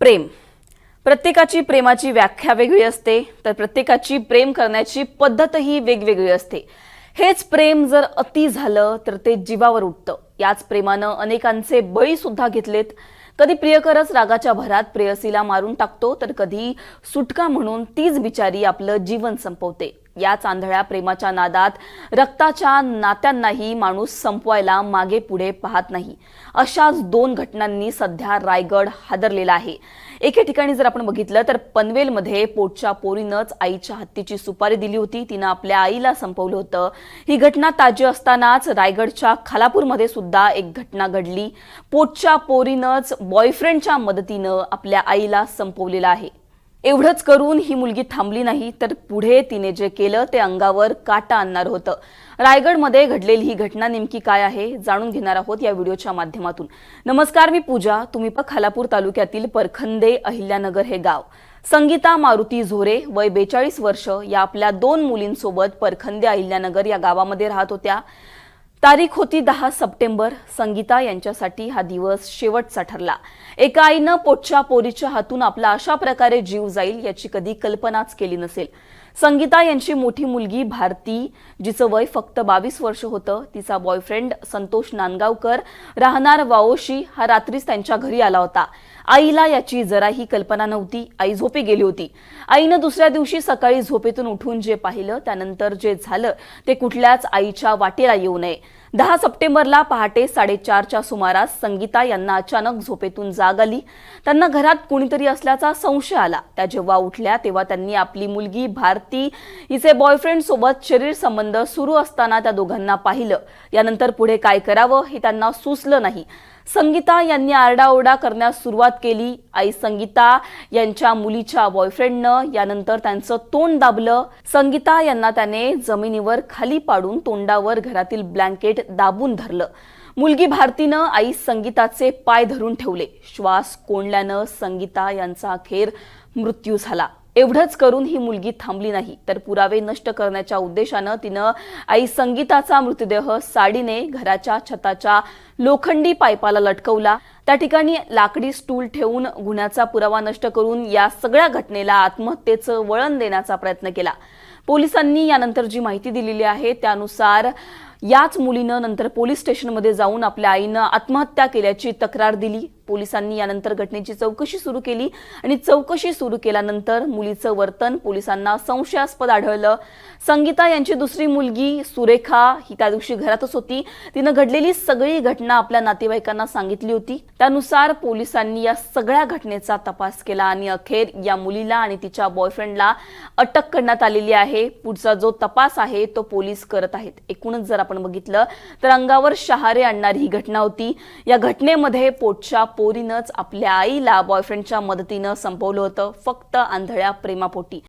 प्रेम. प्रत्येकाची प्रेमाची व्याख्या वेगळी असते तर प्रत्येकाची प्रेम करण्याची पद्धतही वेगवेगळी असते. हेच प्रेम जर अति झालं तर ते जीवावर उठतं. याच प्रेमानं अनेकांचे बळी सुद्धा घेतलेत. कधी प्रियकरच रागाच्या भरात प्रेयसीला मारून टाकतो तर कधी सुटका म्हणून तीच बिचारी आपलं जीवन संपवते. या चांदळ्या प्रेमाच्या नादात रक्ताच्या नात्यांनाही माणूस संपवायला मागे पुढे पाहत नाही. अशाच दोन घटनांनी सध्या रायगड हादरलेला आहे. एके ठिकाणी जर आपण बघितलं तर पनवेलमध्ये पोटच्या पोरीनंच आईच्या हत्तीची सुपारी दिली होती. तिनं आपल्या आईला संपवलं होतं. ही घटना ताजी असतानाच रायगडच्या खालापूरमध्ये सुद्धा एक घटना घडली. पोटच्या पोरीनंच बॉयफ्रेंडच्या मदतीनं आपल्या आईला संपवलेलं आहे. एवढंच करून ही मुलगी थांबली नाही तर पुढे तिने जे केलं ते अंगावर काटा आणणार होतं. रायगडमध्ये घडलेली ही घटना नेमकी काय आहे जाणून घेणार आहोत या व्हिडिओच्या माध्यमातून. नमस्कार मी पूजा. तुम्ही पण खालापूर तालुक्यातील परखंदे अहिल्यानगर हे गाव. संगीता मारुती झोरे वय बेचाळीस वर्ष या आपल्या दोन मुलींसोबत परखंदे अहिल्यानगर या गावामध्ये राहत होत्या. तारीख होती दहा सप्टेंबर. संगीता यांच्यासाठी हा दिवस शेवटचा ठरला. एका आईनं पोटच्या पोरीच्या हातून आपला अशा प्रकारे जीव जाईल याची कधी कल्पनाच केली नसेल. संगीता यांची मोठी मुलगी भारती जिचं वय फक्त बावीस वर्ष होतं तिचा बॉयफ्रेंड संतोष नांदगावकर राहणार वाओशी हा रात्रीच त्यांच्या घरी आला होता. आईला याची जराही कल्पना नव्हती आई झोपी गेली होती. आईनं दुसऱ्या दिवशी सकाळी झोपेतून उठून जे पाहिलं त्यानंतर जे झालं ते कुठल्याच आईच्या वाटेला येऊ नये. दहा सप्टेंबरला पहाटे साडेचारच्या सुमारास संगीता यांना अचानक झोपेतून जाग आली. त्यांना घरात कुणीतरी असल्याचा संशय आला. त्या जेव्हा उठल्या तेव्हा त्यांनी आपली मुलगी भारती हिचे बॉयफ्रेंड सोबत शरीर संबंध सुरू असताना त्या दोघांना पाहिलं. यानंतर पुढे काय करावं हे त्यांना सुचलं नाही. संगीता यांनी आरडाओरडा करण्यास सुरुवात केली. आई संगीता यांच्या मुलीच्या बॉयफ्रेंडनं यानंतर त्यांचं तोंड दाबलं. संगीता यांना त्याने जमिनीवर खाली पाडून तोंडावर घरातील ब्लँकेट दाबून धरलं. मुलगी भारतीनं आई संगीताचे पाय धरून ठेवले. श्वास कोंडल्यानं संगीता यांचा अखेर मृत्यू झाला. एवढंच करून ही मुलगी थांबली नाही. तर पुरावे नष्ट करण्याच्या उद्देशानं तिनं आई संगीताचा मृतदेह साडीने घराच्या छताच्या लोखंडी पायपाला लटकवला. त्या ठिकाणी लाकडी स्टूल ठेवून गुन्ह्याचा पुरावा नष्ट करून या सगळ्या घटनेला आत्महत्येचं वळण देण्याचा प्रयत्न केला. पोलिसांनी यानंतर जी माहिती दिलेली आहे त्यानुसार याच मुलीनं नंतर पोलीस स्टेशनमध्ये जाऊन आपल्या आईनं आत्महत्या केल्याची तक्रार दिली. पोलिसांनी यानंतर घटनेची चौकशी सुरू केली आणि चौकशी सुरू केल्यानंतर मुलीचं वर्तन पोलिसांना संशयास्पद आढळलं. संगीता यांची दुसरी मुलगी सुरेखा ही त्या दिवशी घरातच होती. तिनं घडलेली सगळी घटना आपल्या नातेवाईकांना सांगितली होती. त्यानुसार पोलिसांनी या सगळ्या घटनेचा तपास केला आणि अखेर या मुलीला आणि तिच्या बॉयफ्रेंडला अटक करण्यात आलेली आहे. पुढचा जो तपास आहे तो पोलीस करत आहेत. एकूणच जर आपण बघितलं तर अंगावर शहारे आणणारी ही घटना होती. या घटनेमध्ये पोटच्या पोरीनंच आपल्या आईला बॉयफ्रेंडच्या मदतीनं संपवलं होतं. फक्त आंधळ्या प्रेमापोटी.